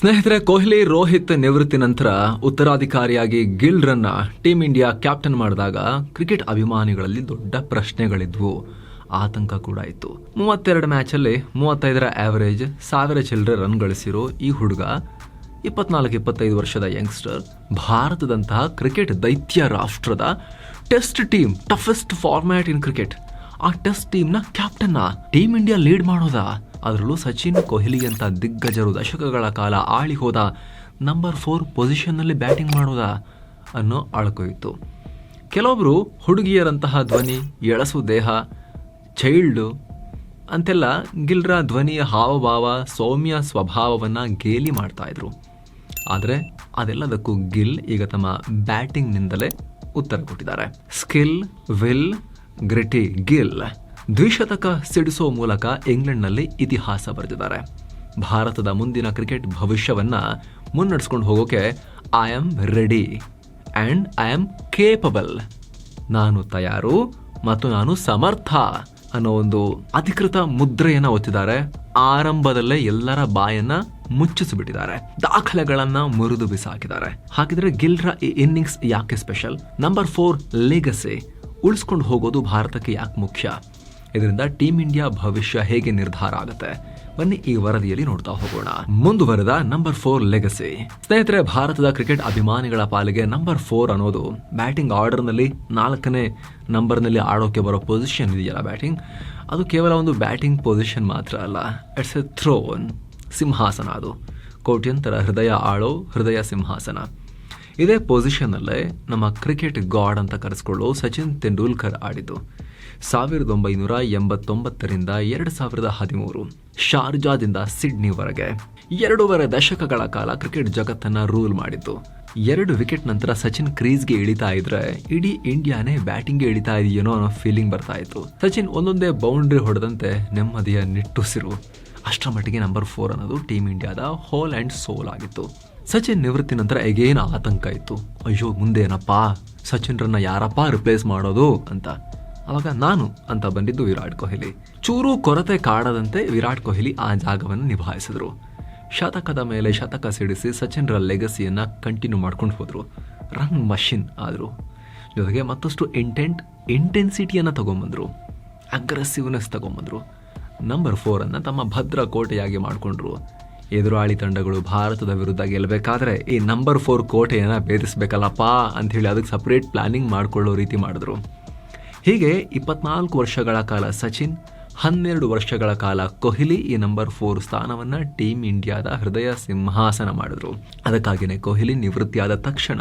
ಸ್ನೇಹಿತರೆ, ಕೊಹ್ಲಿ ರೋಹಿತ್ ನಿವೃತ್ತಿ ನಂತರ ಉತ್ತರಾಧಿಕಾರಿಯಾಗಿ ಗಿಲ್ ರನ್ನ ಟೀಮ್ ಇಂಡಿಯಾ ಕ್ಯಾಪ್ಟನ್ ಮಾಡಿದಾಗ ಕ್ರಿಕೆಟ್ ಅಭಿಮಾನಿಗಳಲ್ಲಿ ದೊಡ್ಡ ಪ್ರಶ್ನೆಗಳಿದ್ವು. ಆತಂಕ ಕೂಡ ಇತ್ತು. ಮೂವತ್ತೆರಡು ಮ್ಯಾಚಲ್ಲಿ ಮೂವತ್ತೈದರ ಆವರೇಜ್ ಸಾವಿರ ಚಿಲ್ಲರೆ ರನ್ ಗಳಿಸಿರೋ ಈ ಹುಡುಗ ಇಪ್ಪತ್ನಾಲ್ಕು ಇಪ್ಪತ್ತೈದು ವರ್ಷದ ಯಂಗ್ಸ್ಟರ್ ಭಾರತದಂತಹ ಕ್ರಿಕೆಟ್ ದೈತ್ಯ ರಾಷ್ಟ್ರದ test team toughest format in cricket ಆ ಟೆಸ್ಟ್ ಟೀಮ್ನ ಕ್ಯಾಪ್ಟನ್ನ ಟೀಮ್ ಇಂಡಿಯಾ ಲೀಡ್ ಮಾಡೋದಾ? ಅದರಲ್ಲೂ ಸಚಿನ್ ಕೊಹ್ಲಿ ಅಂತ ದಿಗ್ಗಜರು ದಶಕಗಳ ಕಾಲ ಆಳಿ ಹೋದ ನಂಬರ್ ಫೋರ್ ಪೊಸಿಷನ್ನಲ್ಲಿ ಬ್ಯಾಟಿಂಗ್ ಮಾಡೋದ ಅನ್ನೋ ಅಳ್ಕೊಯಿತು. ಕೆಲವೊಬ್ಬರು ಹುಡುಗಿಯರಂತಹ ಧ್ವನಿ, ಎಳಸು ದೇಹ ಚೈಲ್ಡು ಅಂತೆಲ್ಲ ಗಿಲ್ರ ಧ್ವನಿಯ ಹಾವಭಾವ, ಸೌಮ್ಯ ಸ್ವಭಾವವನ್ನು ಗೇಲಿ ಮಾಡ್ತಾಯಿದ್ರು ಆದರೆ ಅದೆಲ್ಲದಕ್ಕೂ ಗಿಲ್ ಈಗ ತಮ್ಮ ಬ್ಯಾಟಿಂಗ್ನಿಂದಲೇ ಉತ್ತರ ಕೊಟ್ಟಿದ್ದಾರೆ. Skill will gritty Gill. ದ್ವಿಶತಕ ಸಿಡಿಸೋ ಮೂಲಕ ಇಂಗ್ಲೆಂಡ್ನಲ್ಲಿ ಇತಿಹಾಸ ಬರೆದಿದ್ದಾರೆ. ಭಾರತದ ಮುಂದಿನ ಕ್ರಿಕೆಟ್ ಭವಿಷ್ಯವನ್ನ ಮುನ್ನಡೆಸ್ಕೊಂಡು ಹೋಗೋಕೆ I am ready and I am capable ನಾನು ತಯಾರು ಮತ್ತು ನಾನು ಸಮರ್ಥ ಅನ್ನೋ ಒಂದು ಅಧಿಕೃತ ಮುದ್ರೆಯನ್ನು ಒತ್ತಿದ್ದಾರೆ. ಆರಂಭದಲ್ಲೇ ಎಲ್ಲರ ಬಾಯನ್ನ ಮುಚ್ಚಿಸಿಬಿಟ್ಟಿದ್ದಾರೆ. ದಾಖಲೆಗಳನ್ನ ಮುರಿದು ಬಿಸಾಕಿದ್ದಾರೆ. ಹಾಗಿದ್ರೆ ಗಿಲ್ರ ಈ ಇನ್ನಿಂಗ್ಸ್ ಯಾಕೆ ಸ್ಪೆಷಲ್? ನಂಬರ್ ಫೋರ್ ಲೆಗಸಿ ಉಳಿಸ್ಕೊಂಡು ಹೋಗೋದು ಭಾರತಕ್ಕೆ ಯಾಕೆ ಮುಖ್ಯ? ಇದರಿಂದ ಟೀಮ್ ಇಂಡಿಯಾ ಭವಿಷ್ಯ ಹೇಗೆ ನಿರ್ಧಾರ ಆಗುತ್ತೆ? ಬನ್ನಿ ಈ ವರದಿಯಲ್ಲಿ ನೋಡ್ತಾ ಹೋಗೋಣ. ಮುಂದುವರೆದ ನಂಬರ್ ಫೋರ್ ಲೆಗಸಿ ಸ್ನೇಹಿತರೆ, ಭಾರತದ ಕ್ರಿಕೆಟ್ ಅಭಿಮಾನಿಗಳ ಪಾಲಿಗೆ ನಂಬರ್ ಫೋರ್ ಅನ್ನೋದು ಬ್ಯಾಟಿಂಗ್ ಆರ್ಡರ್ನಲ್ಲಿ ನಾಲ್ಕನೇ ನಂಬರ್ನಲ್ಲಿ ಆಡೋಕೆ ಬರೋ ಪೊಸಿಷನ್ ಇದೆಯಲ್ಲ ಬ್ಯಾಟಿಂಗ್? ಅದು ಕೇವಲ ಒಂದು ಬ್ಯಾಟಿಂಗ್ ಪೊಸಿಷನ್ ಮಾತ್ರ ಅಲ್ಲ. ಇಟ್ಸ್ ಎ ಥ್ರೋನ್ ಸಿಂಹಾಸನ ಅದು. ಕೋಟ್ಯಂತರ ಹೃದಯ ಆಳೋ ಹೃದಯ ಸಿಂಹಾಸನ. ಇದೇ ಪೊಸಿಷನಲ್ಲೇ ನಮ್ಮ ಕ್ರಿಕೆಟ್ ಗಾಡ್ ಅಂತ ಕರೆಸ್ಕೊಳ್ಳೋ ಸಚಿನ್ ತೆಂಡೂಲ್ಕರ್ ಆಡಿದ್ದು. ಸಾವಿರದ ಒಂಬೈನೂರ ಎಂಬತ್ತೊಂಬತ್ತರಿಂದ ಎರಡು ಸಾವಿರದ ಹದಿಮೂರು ಶಾರ್ಜಾದಿಂದ ಸಿಡ್ನಿವರೆಗೆ ಎರಡೂವರೆ ದಶಕಗಳ ಕಾಲ ಕ್ರಿಕೆಟ್ ಜಗತ್ತನ್ನ ರೂಲ್ ಮಾಡಿತ್ತು ಎರಡು ವಿಕೆಟ್ ನಂತರ ಸಚಿನ್ ಕ್ರೀಸ್ಗೆ ಇಳಿತಾ ಇದ್ರೆ ಇಡೀ ಇಂಡಿಯಾನೇ ಬ್ಯಾಟಿಂಗ್ಗೆ ಇಳಿತಾ ಇದೆಯೇನೋ ಅನ್ನೋ ಫೀಲಿಂಗ್ ಬರ್ತಾ ಇತ್ತು. ಸಚಿನ್ ಒಂದೊಂದೇ ಬೌಂಡ್ರಿ ಹೊಡೆದಂತೆ ನೆಮ್ಮದಿಯ ನಿಟ್ಟುಸಿರು. ಅಷ್ಟರ ಮಟ್ಟಿಗೆ ನಂಬರ್ ಫೋರ್ ಅನ್ನೋದು ಟೀಮ್ ಇಂಡಿಯಾದ ಹೋಲ್ ಆ್ಯಂಡ್ ಸೋಲ್ ಆಗಿತ್ತು. ಸಚಿನ್ ನಿವೃತ್ತಿ ನಂತರ ಎಗೇನ್ ಆತಂಕ ಇತ್ತು. ಅಯ್ಯೋ ಮುಂದೆ ಏನಪ್ಪ ಸಚಿನ್ರನ್ನ ಯಾರಪ್ಪ ರಿಪ್ಲೇಸ್ ಮಾಡೋದು ಅಂತ. ಅವಾಗ ನಾನು ಅಂತ ಬಂದಿದ್ದು ವಿರಾಟ್ ಕೊಹ್ಲಿ. ಚೂರು ಕೊರತೆ ಕಾಡದಂತೆ ವಿರಾಟ್ ಕೊಹ್ಲಿ ಆ ಜಾಗವನ್ನು ನಿಭಾಯಿಸಿದ್ರು. ಶತಕದ ಮೇಲೆ ಶತಕ ಸಿಡಿಸಿ ಸಚಿನ್ರ ಲೆಗಸಿಯನ್ನ ಕಂಟಿನ್ಯೂ ಮಾಡ್ಕೊಂಡು ಹೋದ್ರು. ರನ್ ಮಷಿನ್ ಆದರು. ಜೊತೆಗೆ ಮತ್ತಷ್ಟು ಇಂಟೆಂಟ್ ಇಂಟೆನ್ಸಿಟಿಯನ್ನು ತಗೊಂಬಂದ್ರು. ಅಗ್ರೆಸಿವ್ನೆಸ್ ತಗೊಂಬಂದ್ರು. ನಂಬರ್ ಫೋರನ್ನು ತಮ್ಮ ಭದ್ರ ಕೋಟೆಯಾಗಿ ಮಾಡಿಕೊಂಡ್ರು. ಎದುರಾಳಿ ತಂಡಗಳು ಭಾರತದ ವಿರುದ್ಧ ಗೆಲ್ಲಬೇಕಾದ್ರೆ ಈ ನಂಬರ್ ಫೋರ್ ಕೋಟೆಯನ್ನು ಭೇದಿಸ್ಬೇಕಲ್ಲಪ್ಪಾ ಅಂತ ಹೇಳಿ ಅದಕ್ಕೆ ಸಪ್ರೇಟ್ ಪ್ಲಾನಿಂಗ್ ಮಾಡಿಕೊಳ್ಳೋ ರೀತಿ ಮಾಡಿದ್ರು. ಹೀಗೆ ಇಪ್ಪತ್ನಾಲ್ಕು ವರ್ಷಗಳ ಕಾಲ ಸಚಿನ್, ಹನ್ನೆರಡು ವರ್ಷಗಳ ಕಾಲ ಕೊಹ್ಲಿ ಈ ನಂಬರ್ ಫೋರ್ ಸ್ಥಾನವನ್ನು ಟೀಮ್ ಇಂಡಿಯಾದ ಹೃದಯ ಸಿಂಹಾಸನ ಮಾಡಿದ್ರು. ಅದಕ್ಕಾಗಿಯೇ ಕೊಹ್ಲಿ ನಿವೃತ್ತಿಯಾದ ತಕ್ಷಣ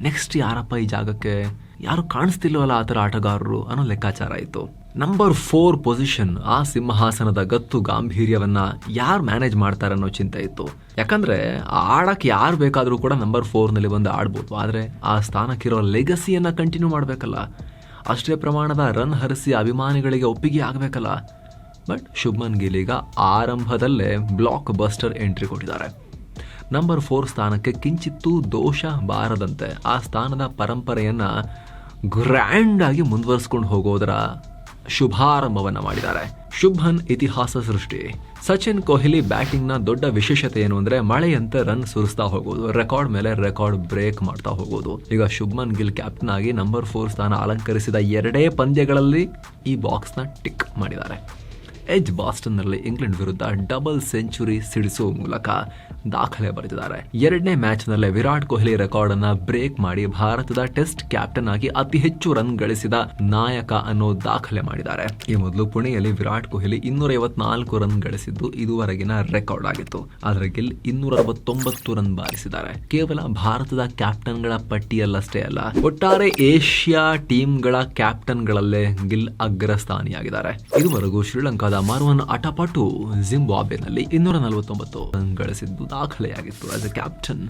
ನೆಕ್ಸ್ಟ್ ಯಾರಪ್ಪ ಈ ಜಾಗಕ್ಕೆ? ಯಾರು ಕಾಣಿಸ್ತಿಲ್ಲವಲ್ಲ ಆ ಥರ ಆಟಗಾರರು ಅನ್ನೋ ಲೆಕ್ಕಾಚಾರ ಇತ್ತು. ನಂಬರ್ ಫೋರ್ ಪೊಸಿಷನ್ ಆ ಸಿಂಹಾಸನದ ಗತ್ತು, ಗಾಂಭೀರ್ಯವನ್ನ ಯಾರು ಮ್ಯಾನೇಜ್ ಮಾಡ್ತಾರೆ ಅನ್ನೋ ಚಿಂತೆ ಇತ್ತು. ಯಾಕಂದ್ರೆ ಆಡಕ್ಕೆ ಯಾರು ಬೇಕಾದರೂ ಕೂಡ ನಂಬರ್ ಫೋರ್ನಲ್ಲಿ ಬಂದು ಆಡ್ಬೋದು. ಆದರೆ, ಆ ಸ್ಥಾನಕ್ಕಿರೋ ಲೆಗಸಿಯನ್ನು ಕಂಟಿನ್ಯೂ ಮಾಡಬೇಕಲ್ಲ. ಅಷ್ಟೇ ಪ್ರಮಾಣದ ರನ್ ಹರಿಸಿ ಅಭಿಮಾನಿಗಳಿಗೆ ಒಪ್ಪಿಗೆ ಆಗಬೇಕಲ್ಲ. ಬಟ್ ಶುಭ್ಮನ್ ಗಿಲ್ ಈಗ ಆರಂಭದಲ್ಲೇ ಬ್ಲಾಕ್ ಬಸ್ಟರ್ ಎಂಟ್ರಿ ಕೊಟ್ಟಿದ್ದಾರೆ. ನಂಬರ್ ಫೋರ್ ಸ್ಥಾನಕ್ಕೆ ಕಿಂಚಿತ್ತೂ ದೋಷ ಬಾರದಂತೆ ಆ ಸ್ಥಾನದ ಪರಂಪರೆಯನ್ನ ಗ್ರ್ಯಾಂಡ್ ಆಗಿ ಮುಂದುವರಿಸ್ಕೊಂಡು ಹೋಗೋದರ ಶುಭಾರಂಭವನ್ನ ಮಾಡಿದ್ದಾರೆ. ಶುಭನ್ ಇತಿಹಾಸ ಸೃಷ್ಟಿ. ಸಚಿನ್ ಕೊಹ್ಲಿ ಬ್ಯಾಟಿಂಗ್ನ ದೊಡ್ಡ ವಿಶೇಷತೆ ಏನು ಅಂದ್ರೆ ಮಳೆಯಂತೆ ರನ್ ಸುರಿಸ್ತಾ ಹೋಗೋದು, ರೆಕಾರ್ಡ್ ಮೇಲೆ ರೆಕಾರ್ಡ್ ಬ್ರೇಕ್ ಮಾಡ್ತಾ ಹೋಗೋದು. ಈಗ ಶುಭ್ಮನ್ ಗಿಲ್ ಕ್ಯಾಪ್ಟನ್ ಆಗಿ ನಂಬರ್ ಫೋರ್ ಸ್ಥಾನ ಅಲಂಕರಿಸಿದ ಎರಡೇ ಪಂದ್ಯಗಳಲ್ಲಿ ಈ ಬಾಕ್ಸ್ನ ಟಿಕ್ ಮಾಡಿದ್ದಾರೆ. ಎಜ್ ಬಾಸ್ಟನ್ನಲ್ಲಿ ಇಂಗ್ಲೆಂಡ್ ವಿರುದ್ಧ ಡಬಲ್ ಸೆಂಚುರಿ ಸಿಡಿಸುವ ಮೂಲಕ ದಾಖಲೆ ಬರೆದಿದ್ದಾರೆ. ಎರಡನೇ ಮ್ಯಾಚ್ನಲ್ಲೇ ವಿರಾಟ್ ಕೊಹ್ಲಿ ರೆಕಾರ್ಡ್ ಅನ್ನ ಬ್ರೇಕ್ ಮಾಡಿ ಭಾರತದ ಟೆಸ್ಟ್ ಕ್ಯಾಪ್ಟನ್ ಆಗಿ ಅತಿ ಹೆಚ್ಚು ರನ್ ಗಳಿಸಿದ ನಾಯಕ ಅನ್ನೋ ದಾಖಲೆ ಮಾಡಿದ್ದಾರೆ. ಈ ಮೊದಲು ಪುಣೆಯಲ್ಲಿ ವಿರಾಟ್ ಕೊಹ್ಲಿ ಇನ್ನೂರ ಐವತ್ನಾಲ್ಕು ರನ್ ಗಳಿಸಿದ್ದು ಇದುವರೆಗಿನ ರೆಕಾರ್ಡ್ ಆಗಿತ್ತು. ಆದರೆ ಗಿಲ್ ಇನ್ನೂರ ಅರವತ್ತೊಂಬತ್ತು ರನ್ ಬಾರಿಸಿದ್ದಾರೆ. ಕೇವಲ ಭಾರತದ ಕ್ಯಾಪ್ಟನ್ಗಳ ಪಟ್ಟಿಯಲ್ಲಷ್ಟೇ ಅಲ್ಲ, ಒಟ್ಟಾರೆ ಏಷ್ಯಾ ಟೀಮ್ಗಳ ಕ್ಯಾಪ್ಟನ್ಗಳಲ್ಲೇ ಗಿಲ್ ಅಗ್ರಸ್ಥಾನಿಯಾಗಿದ್ದಾರೆ. ಇದುವರೆಗೂ ಶ್ರೀಲಂಕಾದ ಮರುವನ್ ಅಟಪಟು ಜಿಂಬಾಬ್ವೆನಲ್ಲಿ ಇನ್ನೂರ ನಲವತ್ತೊಂಬತ್ತು ರನ್ ಗಳಿಸಿದ್ದು ದಾಖಲೆಯಾಗಿತ್ತು ಆಸ್ ಎ ಕ್ಯಾಪ್ಟನ್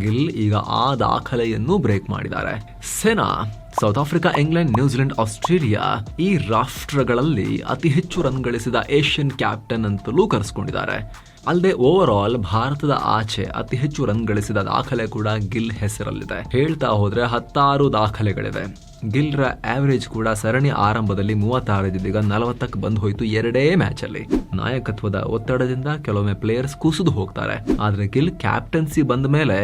ಗಿಲ್ ಈಗ ಆ ದಾಖಲೆಯನ್ನು ಬ್ರೇಕ್ ಮಾಡಿದ್ದಾರೆ. SENA, South Africa, England New Zealand Australia ಈ ರಾಷ್ಟ್ರಗಳಲ್ಲಿ ಅತಿ ಹೆಚ್ಚು ರನ್ ಗಳಿಸಿದ ಏಷ್ಯನ್ ಕ್ಯಾಪ್ಟನ್ ಅಂತಲೂ ಕರೆಸ್ಕೊಂಡಿದ್ದಾರೆ. ಅಲ್ಲದೆ ಓವರ್ ಆಲ್ ಭಾರತದ ಆಚೆ ಅತಿ ಹೆಚ್ಚು ರನ್ ಗಳಿಸಿದ ದಾಖಲೆ ಕೂಡ ಗಿಲ್ ಹೆಸರಲ್ಲಿದೆ. ಹೇಳ್ತಾ ಹೋದ್ರೆ ಹತ್ತಾರು ದಾಖಲೆಗಳಿವೆ. ಗಿಲ್ರ ಆವರೇಜ್ ಕೂಡ ಸರಣಿ ಆರಂಭದಲ್ಲಿ ಮೂವತ್ತಾರದಿದ್ದೀಗ ನಲವತ್ತಕ್ಕೆ ಬಂದು ಹೋಯ್ತು ಎರಡೇ ಮ್ಯಾಚ್ ಅಲ್ಲಿ. ನಾಯಕತ್ವದ ಒತ್ತಡದಿಂದ ಕೆಲವೊಮ್ಮೆ ಪ್ಲೇಯರ್ಸ್ ಕುಸಿದು ಹೋಗ್ತಾರೆ. ಆದ್ರೆ ಗಿಲ್ ಕ್ಯಾಪ್ಟನ್ಸಿ ಬಂದ ಮೇಲೆ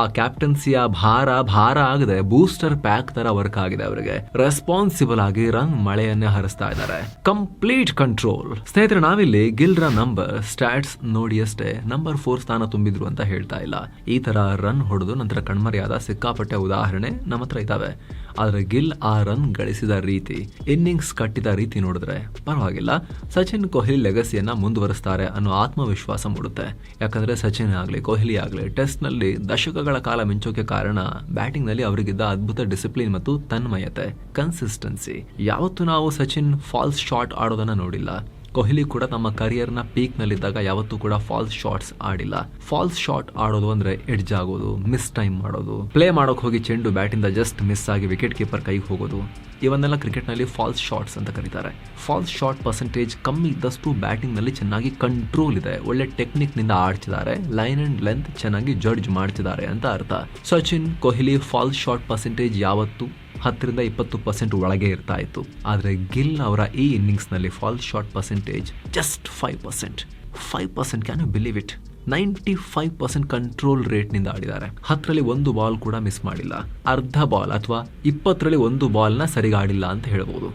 ಆ ಕ್ಯಾಪ್ಟನ್ಸಿಯ ಭಾರ ಭಾರ ಆಗದೆ ಬೂಸ್ಟರ್ ಪ್ಯಾಕ್ ತರ ವರ್ಕ್ ಆಗಿದೆ ಅವರಿಗೆ. ರೆಸ್ಪಾನ್ಸಿಬಲ್ ಆಗಿ ರನ್ ಮಳೆಯನ್ನೇ ಹರಿಸ್ತಾ ಇದ್ದಾರೆ. ಕಂಪ್ಲೀಟ್ ಕಂಟ್ರೋಲ್ ಸ್ನೇಹಿತರೆ, ನಾವಿಲ್ಲಿ ಗಿಲ್ರ ನಂಬರ್ ಸ್ಟ್ಯಾಟ್ಸ್ ನೋಡಿ ಅಷ್ಟೇ ನಂಬರ್ ಫೋರ್ ಸ್ಥಾನ ತುಂಬಿದ್ರು ಅಂತ ಹೇಳ್ತಾ ಇಲ್ಲ. ಈ ತರ ರನ್ ಹೊಡೆದು ನಂತರ ಕಣ್ಮರೆಯಾದ ಸಿಕ್ಕಾಪಟ್ಟೆ ಉದಾಹರಣೆ ನಮ್ಮ ಹತ್ರ ಇದಾವೆ ಆದ್ರೆ ಗಿಲ್ ಆ ರನ್ ಗಳಿಸಿದ ರೀತಿ ಇನ್ನಿಂಗ್ಸ್ ಕಟ್ಟಿದ ರೀತಿ ನೋಡಿದ್ರೆ ಪರವಾಗಿಲ್ಲ. ಸಚಿನ್ ಕೊಹ್ಲಿ ಲೆಗಸಿಯನ್ನ ಮುಂದುವರಿಸ್ತಾರೆ ಅನ್ನೋ ಆತ್ಮವಿಶ್ವಾಸ ಮೂಡುತ್ತೆ. ಯಾಕಂದ್ರೆ ಸಚಿನ್ ಆಗ್ಲಿ, ಕೊಹ್ಲಿ ಆಗಲಿ ಟೆಸ್ಟ್ನಲ್ಲಿ ದಶಕಗಳ ಕಾಲ ಮಿಂಚೋಕೆ ಕಾರಣ ಬ್ಯಾಟಿಂಗ್ನಲ್ಲಿ ಅವರಿಗಿದ್ದ ಅದ್ಭುತ ಡಿಸಿಪ್ಲಿನ್ ಮತ್ತು ತನ್ಮಯತೆ ಕನ್ಸಿಸ್ಟೆನ್ಸಿ ಯಾವತ್ತು ನಾವು ಸಚಿನ್ ಫಾಲ್ಸ್ ಶಾಟ್ ಆಡೋದನ್ನ ನೋಡಿಲ್ಲ. ಕೊಹ್ಲಿ ಕೂಡ ತಮ್ಮ ಕರಿಯರ್ನ ಪೀಕ್ ನಲ್ಲಿದ್ದಾಗ ಯಾವತ್ತೂ ಕೂಡ ಫಾಲ್ಸ್ ಶಾಟ್ಸ್ ಆಡಿಲ್ಲ. ಫಾಲ್ಸ್ ಶಾಟ್ ಆಡೋದು ಅಂದ್ರೆ ಎಡ್ಜ್ ಆಗೋದು ಮಿಸ್ ಟೈಮ್ ಮಾಡೋದು. ಪ್ಲೇ ಮಾಡೋಕೆ ಹೋಗಿ ಚೆಂಡು ಬ್ಯಾಟಿಂದ ಜಸ್ಟ್ ಮಿಸ್ ಆಗಿ ವಿಕೆಟ್ ಕೀಪರ್ ಕೈಗೆ ಹೋಗೋದು. ಇವನ್ನೆಲ್ಲ ಕ್ರಿಕೆಟ್ನಲ್ಲಿ ಫಾಲ್ಸ್ ಶಾಟ್ಸ್ ಅಂತ ಕರೀತಾರೆ. ಫಾಲ್ಸ್ ಶಾಟ್ ಪರ್ಸೆಂಟೇಜ್ ಕಮ್ಮಿ ಇದ್ದಷ್ಟು ಬ್ಯಾಟಿಂಗ್ನಲ್ಲಿ ಚೆನ್ನಾಗಿ ಕಂಟ್ರೋಲ್ ಇದೆ. ಒಳ್ಳೆ ಟೆಕ್ನಿಕ್ನಿಂದ ಆಡ್ತಿದ್ದಾರೆ. ಲೈನ್ ಅಂಡ್ ಲೆಂತ್ ಚೆನ್ನಾಗಿ ಜಡ್ಜ್ ಮಾಡ್ತಿದ್ದಾರೆ ಅಂತ ಅರ್ಥ. Sachin, Kohli false shot percentage ಯಾವತ್ತು ಹತ್ತರಿಂದ ಇಪ್ಪತ್ತು ಪರ್ಸೆಂಟ್ ಒಳಗೆ ಇರ್ತಾ ಇತ್ತು. ಆದರೆ ಗಿಲ್ ಅವರ ಈ ಇನ್ನಿಂಗ್ಸ್ನಲ್ಲಿ fall shot percentage just five percent five percent can you believe it ninety five percent control ರೇಟ್ನಿಂದ ಆಡಿದ್ದಾರೆ. ಹತ್ತರಲ್ಲಿ ಒಂದು ಬಾಲ್ ಕೂಡ ಮಿಸ್ ಮಾಡಿಲ್ಲ. ಅರ್ಧ ಬಾಲ್ ಅಥವಾ ಇಪ್ಪತ್ತರಲ್ಲಿ ಒಂದು ಬಾಲ್ನ ಸರಿಗ ಆಡಿಲ್ಲ ಅಂತ ಹೇಳ್ಬೋದು.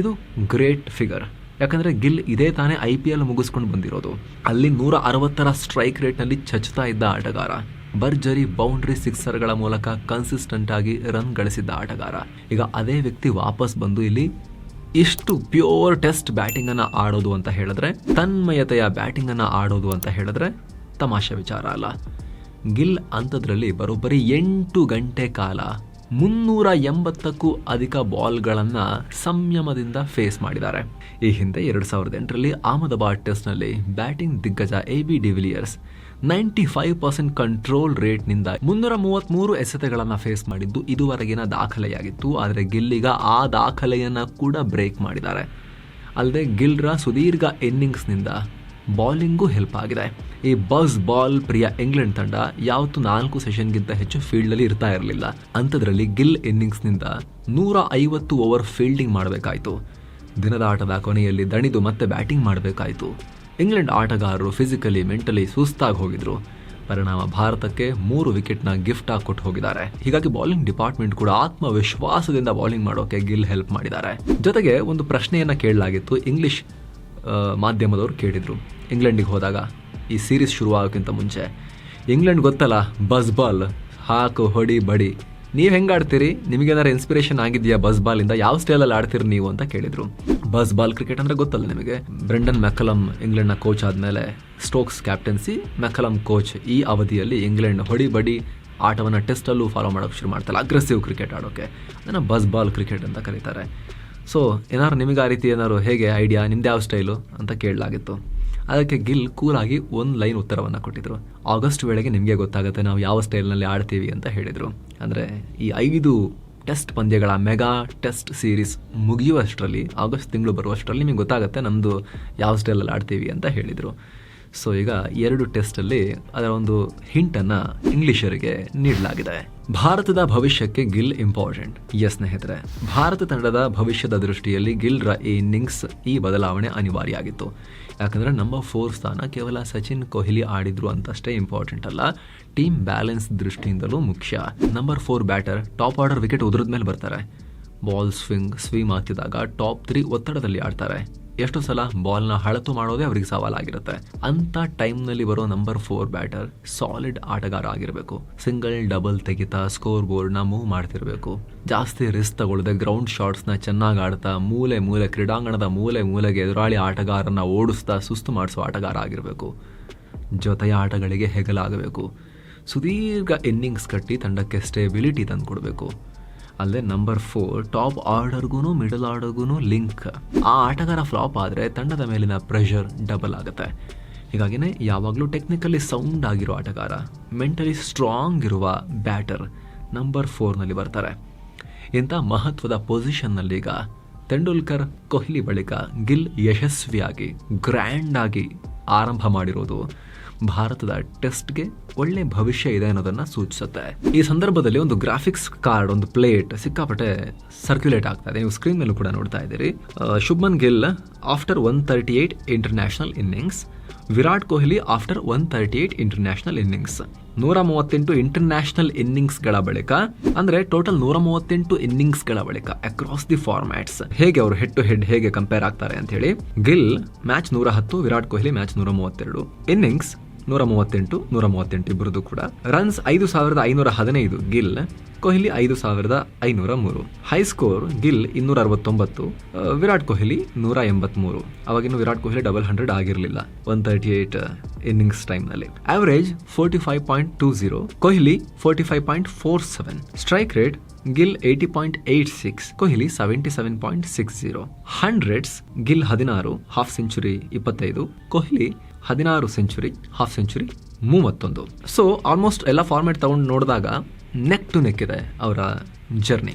ಇದು ಗ್ರೇಟ್ ಫಿಗರ್ ಯಾಕಂದ್ರೆ ಗಿಲ್ ಇದೇ ತಾನೇ ಐ ಪಿ ಎಲ್ ಮುಗಿಸ್ಕೊಂಡು ಬಂದಿರೋದು. ಅಲ್ಲಿ ನೂರ ಅರವತ್ತರ ಸ್ಟ್ರೈಕ್ ರೇಟ್ನಲ್ಲಿ ಚಚ್ತಾ ಇದ್ದ ಆಟಗಾರ. ಭರ್ಜರಿ ಬೌಂಡ್ರಿ ಸಿಕ್ಸರ್ಗಳ ಮೂಲಕ ಕನ್ಸಿಸ್ಟೆಂಟ್ ಆಗಿ ರನ್ ಗಳಿಸಿದ್ದ ಆಟಗಾರ. ಈಗ ಅದೇ ವ್ಯಕ್ತಿ ವಾಪಸ್ ಬಂದು ಇಲ್ಲಿ ಇಷ್ಟು ಪ್ಯೂರ್ ಟೆಸ್ಟ್ ಬ್ಯಾಟಿಂಗ್ ಅನ್ನ ಆಡೋದು ಅಂತ ಹೇಳಿದ್ರೆ, ತನ್ಮಯತೆಯ ಬ್ಯಾಟಿಂಗ್ ಅನ್ನ ಆಡೋದು ಅಂತ ಹೇಳಿದ್ರೆ ತಮಾಷೆ ವಿಚಾರ ಅಲ್ಲ. ಗಿಲ್ ಅಂಥದ್ರಲ್ಲಿ ಬರೋಬ್ಬರಿ ಎಂಟು ಗಂಟೆ ಕಾಲ ಮುನ್ನೂರ ಎಂಬತ್ತಕ್ಕೂ ಅಧಿಕ ಬಾಲ್ಗಳನ್ನು ಸಂಯಮದಿಂದ ಫೇಸ್ ಮಾಡಿದ್ದಾರೆ. ಈ ಹಿಂದೆ ಎರಡು ಸಾವಿರದ ಎಂಟರಲ್ಲಿ ಅಹಮದಾಬಾದ್ ಟೆಸ್ಟ್ನಲ್ಲಿ ಬ್ಯಾಟಿಂಗ್ ದಿಗ್ಗಜ A B de Villiers ninety five percent control ರೇಟ್ನಿಂದ ಮುನ್ನೂರ ಮೂವತ್ತ್ಮೂರು ಎಸೆತಗಳನ್ನು ಫೇಸ್ ಮಾಡಿದ್ದು ಇದುವರೆಗಿನ ದಾಖಲೆಯಾಗಿತ್ತು. ಆದರೆ ಗಿಲ್ಲಿಗ ಆ ದಾಖಲೆಯನ್ನು ಕೂಡ ಬ್ರೇಕ್ ಮಾಡಿದ್ದಾರೆ. ಅಲ್ಲದೆ ಗಿಲ್ರ ಸುದೀರ್ಘ ಇನ್ನಿಂಗ್ಸ್ನಿಂದ ಬಾಲಿಂಗೂ ಹೆಲ್ಪ್ ಆಗಿದೆ. ಈ ಬಸ್ ಬಾಲ್ ಪ್ರಿಯ ಇಂಗ್ಲೆಂಡ್ ತಂಡ ಯಾವತ್ತು ನಾಲ್ಕು ಸೆಷನ್ಗಿಂತ ಹೆಚ್ಚು ಫೀಲ್ಡಲ್ಲಿ ಇರ್ತಾ ಇರಲಿಲ್ಲ. ಅಂಥದ್ರಲ್ಲಿ ಗಿಲ್ ಇನ್ನಿಂಗ್ಸ್ನಿಂದ ನೂರ ಐವತ್ತು ಓವರ್ ಫೀಲ್ಡಿಂಗ್ ಮಾಡಬೇಕಾಯಿತು. ದಿನದ ಆಟದ ಕೊನೆಯಲ್ಲಿ ದಣಿದು ಮತ್ತೆ ಬ್ಯಾಟಿಂಗ್ ಮಾಡಬೇಕಾಯಿತು. ಇಂಗ್ಲೆಂಡ್ ಆಟಗಾರರು ಫಿಸಿಕಲಿ ಮೆಂಟಲಿ ಸುಸ್ತಾಗಿ ಹೋಗಿದ್ರು. ಪರಿಣಾಮ ಭಾರತಕ್ಕೆ ಮೂರು ವಿಕೆಟ್ನ ಗಿಫ್ಟ್ ಆಗಿ ಕೊಟ್ಟು ಹೋಗಿದ್ದಾರೆ. ಹೀಗಾಗಿ ಬೌಲಿಂಗ್ ಡಿಪಾರ್ಟ್ಮೆಂಟ್ ಕೂಡ ಆತ್ಮವಿಶ್ವಾಸದಿಂದ ಬೌಲಿಂಗ್ ಮಾಡೋಕೆ ಗಿಲ್ ಹೆಲ್ಪ್ ಮಾಡಿದ್ದಾರೆ. ಜೊತೆಗೆ ಒಂದು ಪ್ರಶ್ನೆಯನ್ನ ಕೇಳಲಾಗಿತ್ತು, ಇಂಗ್ಲಿಷ್ ಮಾಧ್ಯಮದವರು ಕೇಳಿದ್ರು. ಇಂಗ್ಲೆಂಡಿಗೆ ಹೋದಾಗ ಈ ಸೀರೀಸ್ ಶುರುವಾಗೋಕ್ಕಿಂತ ಮುಂಚೆ, ಇಂಗ್ಲೆಂಡ್ ಗೊತ್ತಲ್ಲ ಬಸ್ ಬಾಲ್ ಹಾಕು, ಹೊಡಿ, ಬಡಿ. ನೀವು ಹೆಂಗೆ ಆಡ್ತೀರಿ? ನಿಮಗೇನಾರು ಇನ್ಸ್ಪಿರೇಷನ್ ಆಗಿದೆಯಾ ಬಸ್ ಬಾಲಿಂದ ಯಾವ ಸ್ಟೈಲಲ್ಲಿ ಆಡ್ತೀರಿ ನೀವು? ಅಂತ ಕೇಳಿದ್ರು. ಬಸ್ ಬಾಲ್ ಕ್ರಿಕೆಟ್ ಅಂದ್ರೆ ಗೊತ್ತಲ್ಲ ನಿಮಗೆ? ಬ್ರೆಂಡನ್ ಮೆಕಲಮ್ ಇಂಗ್ಲೆಂಡ್ನ ಕೋಚ್ ಆದಮೇಲೆ ಸ್ಟೋಕ್ಸ್ ಕ್ಯಾಪ್ಟನ್ಸಿ ಮೆಕಲಮ್ ಕೋಚ್ ಈ ಅವಧಿಯಲ್ಲಿ ಇಂಗ್ಲೆಂಡ್ ಹೊಡಿ ಬಡಿ ಆಟವನ್ನು ಟೆಸ್ಟಲ್ಲೂ ಫಾಲೋ ಮಾಡೋಕೆ ಶುರು ಮಾಡ್ತಾರೆ ಅಗ್ರೆಸಿವ್ ಕ್ರಿಕೆಟ್ ಆಡೋಕೆ. ಅದನ್ನು ಬಸ್ ಬಾಲ್ ಕ್ರಿಕೆಟ್ ಅಂತ ಕರೀತಾರೆ. ಸೊ ಏನಾದ್ರು ನಿಮಗೆ ಆ ರೀತಿ ಏನಾದ್ರು ಹೇಗೆ ಐಡಿಯಾ ನಿಮ್ದು ಯಾವ ಸ್ಟೈಲು ಅಂತ ಕೇಳಲಾಗಿತ್ತು. ಅದಕ್ಕೆ ಗಿಲ್ ಕೂಲಾಗಿ ಒಂದು ಲೈನ್ ಉತ್ತರವನ್ನು ಕೊಟ್ಟಿದ್ರು. ಆಗಸ್ಟ್ ವೇಳೆಗೆ ನಿಮಗೆ ಗೊತ್ತಾಗುತ್ತೆ ನಾವು ಯಾವ ಸ್ಟೈಲ್ನಲ್ಲಿ ಆಡ್ತೀವಿ ಅಂತ ಹೇಳಿದರು. ಅಂದರೆ ಈ ಐದು ಟೆಸ್ಟ್ ಪಂದ್ಯಗಳ ಮೆಗಾ ಟೆಸ್ಟ್ ಸೀರೀಸ್ ಮುಗಿಯುವಷ್ಟರಲ್ಲಿ, ಆಗಸ್ಟ್ ತಿಂಗಳು ಬರುವಷ್ಟರಲ್ಲಿ ನಿಮಗೆ ಗೊತ್ತಾಗುತ್ತೆ ನಮ್ಮದು ಯಾವ ಸ್ಟೈಲಲ್ಲಿ ಆಡ್ತೀವಿ ಅಂತ ಹೇಳಿದರು. ಸೊ ಈಗ ಎರಡು ಟೆಸ್ಟಲ್ಲಿ ಅದರ ಒಂದು ಹಿಂಟನ್ನು ಇಂಗ್ಲಿಷರಿಗೆ ನೀಡಲಾಗಿದೆ. ಭಾರತದ ಭವಿಷ್ಯಕ್ಕೆ ಗಿಲ್ ಇಂಪಾರ್ಟೆಂಟ್ ಎಸ್ ಸ್ನೇಹಿತರೆ, ಭಾರತ ತಂಡದ ಭವಿಷ್ಯದ ದೃಷ್ಟಿಯಲ್ಲಿ ಗಿಲ್ರ ಈ ಇನ್ನಿಂಗ್ಸ್ ಈ ಬದಲಾವಣೆ ಅನಿವಾರ್ಯ ಆಗಿತ್ತು ಯಾಕಂದ್ರೆ ನಂಬರ್ ಫೋರ್ ಸ್ಥಾನ ಕೇವಲ ಸಚಿನ್ ಕೊಹ್ಲಿ ಆಡಿದ್ರು ಅಂತಷ್ಟೇ ಇಂಪಾರ್ಟೆಂಟ್ ಅಲ್ಲ. ಟೀಮ್ ಬ್ಯಾಲೆನ್ಸ್ ದೃಷ್ಟಿಯಿಂದಲೂ ಮುಖ್ಯ. Number four batter top order wicket ಉದುರಿದ ಮೇಲೆ ಬರ್ತಾರೆ. ಬಾಲ್ ಸ್ವಿಂಗ್ ಸ್ವೀಮ್ ಹಾಕಿದಾಗ ಟಾಪ್ ತ್ರೀ ಒತ್ತಡದಲ್ಲಿ ಆಡ್ತಾರೆ. ಎಷ್ಟೋ ಸಲ ಬಾಲ್ನ ಹಳತು ಮಾಡೋದೇ ಅವರಿಗೆ ಸವಾಲಾಗಿರುತ್ತೆ. ಅಂತ ಟೈಮ್ನಲ್ಲಿ ಬರೋ ನಂಬರ್ ಫೋರ್ ಬ್ಯಾಟರ್ ಸಾಲಿಡ್ ಆಟಗಾರ ಆಗಿರಬೇಕು. ಸಿಂಗಲ್, ಡಬಲ್ ತೆಗಿತಾ ಸ್ಕೋರ್ ಬೋರ್ಡ್ನ ಮೂವ್ ಮಾಡ್ತಿರಬೇಕು. ಜಾಸ್ತಿ ರಿಸ್ಕ್ ತಗೊಳ್ಳದೆ ಗ್ರೌಂಡ್ ಶಾಟ್ಸ್ನ ಚೆನ್ನಾಗಿ ಆಡ್ತಾ ಮೂಲೆ ಮೂಲೆ ಕ್ರೀಡಾಂಗಣದ ಮೂಲೆ ಮೂಲೆಗೆ ಎದುರಾಳಿ ಆಟಗಾರನ ಓಡಿಸ್ತಾ ಸುಸ್ತು ಮಾಡಿಸುವ ಆಟಗಾರ ಆಗಿರಬೇಕು. ಜೊತೆಯ ಆಟಗಳಿಗೆ ಹೆಗಲಾಗಬೇಕು. ಸುದೀರ್ಘ ಇನ್ನಿಂಗ್ಸ್ ಕಟ್ಟಿ ತಂಡಕ್ಕೆ ಸ್ಟೆಬಿಲಿಟಿ ತಂದುಕೊಡ್ಬೇಕು. ಅಲ್ಲದೆ ನಂಬರ್ ಫೋರ್ ಟಾಪ್ ಆರ್ಡರ್ಗೂ ಮಿಡಲ್ ಆರ್ಡರ್ಗೂ ಲಿಂಕ್ ಆ ಆಟಗಾರ ಫ್ಲಾಪ್ ಆದರೆ ತಂಡದ ಮೇಲಿನ ಪ್ರೆಷರ್ ಡಬಲ್ ಆಗುತ್ತೆ. ಹೀಗಾಗಿನೇ ಯಾವಾಗಲೂ ಟೆಕ್ನಿಕಲಿ ಸೌಂಡ್ ಆಗಿರೋ ಆಟಗಾರ ಮೆಂಟಲಿ ಸ್ಟ್ರಾಂಗ್ ಇರುವ ಬ್ಯಾಟರ್ ನಂಬರ್ ಫೋರ್ನಲ್ಲಿ ಬರ್ತಾರೆ. ಇಂಥ ಮಹತ್ವದ ಪೊಸಿಷನ್ನಲ್ಲೀಗ ತೆಂಡೂಲ್ಕರ್ ಕೊಹ್ಲಿ ಬಳಿಕ ಗಿಲ್ ಯಶಸ್ವಿಯಾಗಿ ಗ್ರ್ಯಾಂಡ್ ಆಗಿ ಆರಂಭ ಮಾಡಿರೋದು ಭಾರತದ ಟೆಸ್ಟ್ಗೆ ಒಳ್ಳೆ ಭವಿಷ್ಯ ಇದೆ ಅನ್ನೋದನ್ನ ಸೂಚಿಸುತ್ತೆ. ಈ ಸಂದರ್ಭದಲ್ಲಿ ಒಂದು ಗ್ರಾಫಿಕ್ಸ್ ಕಾರ್ಡ್, ಒಂದು ಪ್ಲೇಟ್ ಸಿಕ್ಕಾಪಟ್ಟೆ ಸರ್ಕ್ಯುಲೇಟ್ ಆಗ್ತಾ ಇದೆ. ನೀವು ಸ್ಕ್ರೀನ್ ಮೇಲೂ ಕೂಡ ನೋಡ್ತಾ ಇದ್ದೀರಿ. Shubman Gill after one thirty eight international innings Virat Kohli after one thirty eight international innings ನೂರ ಮೂವತ್ತೆಂಟು ಇಂಟರ್ನ್ಯಾಷನಲ್ ಇನ್ನಿಂಗ್ಸ್ಗಳ ಬಳಿಕ, ಅಂದ್ರೆ ಟೋಟಲ್ ನೂರ ಮೂವತ್ತೆಂಟು ಇನ್ನಿಂಗ್ಸ್ಗಳ ಬಳಿಕ ಅಕ್ರಾಸ್ ದಿ ಫಾರ್ಮ್ಯಾಟ್ಸ್ ಹೇಗೆ ಅವರು ಹೆಡ್ ಟು ಹೆಡ್ ಹೇಗೆ ಕಂಪೇರ್ ಆಗ್ತಾರೆ ಅಂತ ಹೇಳಿ, ಗಿಲ್ ಮ್ಯಾಚ್ ನೂರ ಹತ್ತು, ವಿರಾಟ್ ಕೊಹ್ಲಿ ಮ್ಯಾಚ್ ನೂರ ಮೂವತ್ತೆರಡು. ಇನ್ನಿಂಗ್ಸ್ ನೂರ ಮೂವತ್ತೆಂಟು ನೂರ ಮೂವತ್ತೆಂಟು ಇಬ್ಬರದು ಕೂಡ. ರನ್ಸ್ ಐದು ಸಾವಿರದ ಐನೂರ ಹದಿನೈದು ಗಿಲ್. ಕೊಹ್ಲಿ ಐದು ಸಾವಿರದ ಐನೂರ ಮೂರು. ಹೈ ಸ್ಕೋರ್ ಗಿಲ್ ಇನ್ನೂರ ಅರವತ್ತೊಂಬತ್ತು ಆ, ವಿರಾಟ್ ಕೊಹ್ಲಿ ನೂರ ಎಂಬತ್ಮೂರು ಅವಾಗಿನ್ನು ವಿರಾಟ್ ಕೊಹ್ಲಿ ಡಬಲ್ ಹಂಡ್ರೆಡ್ ಆಗಿರಲಿಲ್ಲ. ಒನ್ ತರ್ಟಿ ಏಟ್ ಇನ್ನಿಂಗ್ಸ್ ಟೈಮ್ನಲ್ಲಿ average forty five point two zero Kohli forty five point four seven strike rate Gill eighty point eight six Kohli seventy seven point six zero hundreds Gill ಹದಿನಾರು half century ಇಪ್ಪತ್ತೈದು ಕೊಹ್ಲಿ ಹದಿನಾರು century half century ಮೂವತ್ತೊಂದು. So almost ಎಲ್ಲ format ತಗೊಂಡು ನೋಡಿದಾಗ neck to neck ಇದೆ ಅವರ journey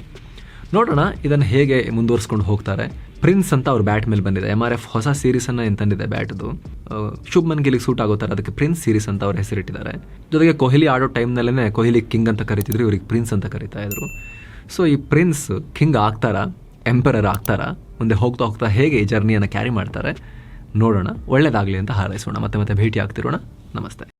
ನೋಡೋಣ ಇದನ್ನು ಹೇಗೆ ಮುಂದುವರಿಸ್ಕೊಂಡು ಹೋಗ್ತಾರೆ. ಪ್ರಿನ್ಸ್ ಅಂತ ಅವ್ರ ಬ್ಯಾಟ್ ಮೇಲೆ ಬಂದಿದೆ. ಎಂ ಆರ್ ಎಫ್ ಹೊಸ ಸೀರೀಸನ್ನು ತಂದಿದೆ ಬ್ಯಾಟ್ದು ಶುಭ್ಮನ್ ಗಿಲಿಗೆ ಸೂಟ್ ಆಗೋ ಥರ ಅದಕ್ಕೆ ಪ್ರಿನ್ಸ್ ಸೀರೀಸ್ ಅಂತ ಅವ್ರ ಹೆಸರಿಟ್ಟಿದ್ದಾರೆ. ಜೊತೆಗೆ ಕೊಹ್ಲಿ ಆಡೋ ಟೈಮ್ನಲ್ಲೇ ಕೊಹ್ಲಿ ಕಿಂಗ್ ಅಂತ ಕರಿತಿದ್ರು, ಇವ್ರಿಗೆ ಪ್ರಿನ್ಸ್ ಅಂತ ಕರಿತಾ ಇದ್ರು. ಸೊ ಈ ಪ್ರಿನ್ಸ್ ಕಿಂಗ್ ಆಗ್ತಾರಾ? ಎಂಪರರ್ ಆಗ್ತಾರಾ? ಮುಂದೆ ಹೋಗ್ತಾ ಹೋಗ್ತಾ ಹೇಗೆ ಈ ಜರ್ನಿಯನ್ನು ಕ್ಯಾರಿ ಮಾಡ್ತಾರೆ? ನೋಡೋಣ. ಒಳ್ಳೆಯದಾಗಲಿ ಅಂತ ಹಾರೈಸೋಣ. ಮತ್ತೆ ಮತ್ತೆ ಭೇಟಿ ಆಗ್ತಿರೋಣ ನಮಸ್ತೆ.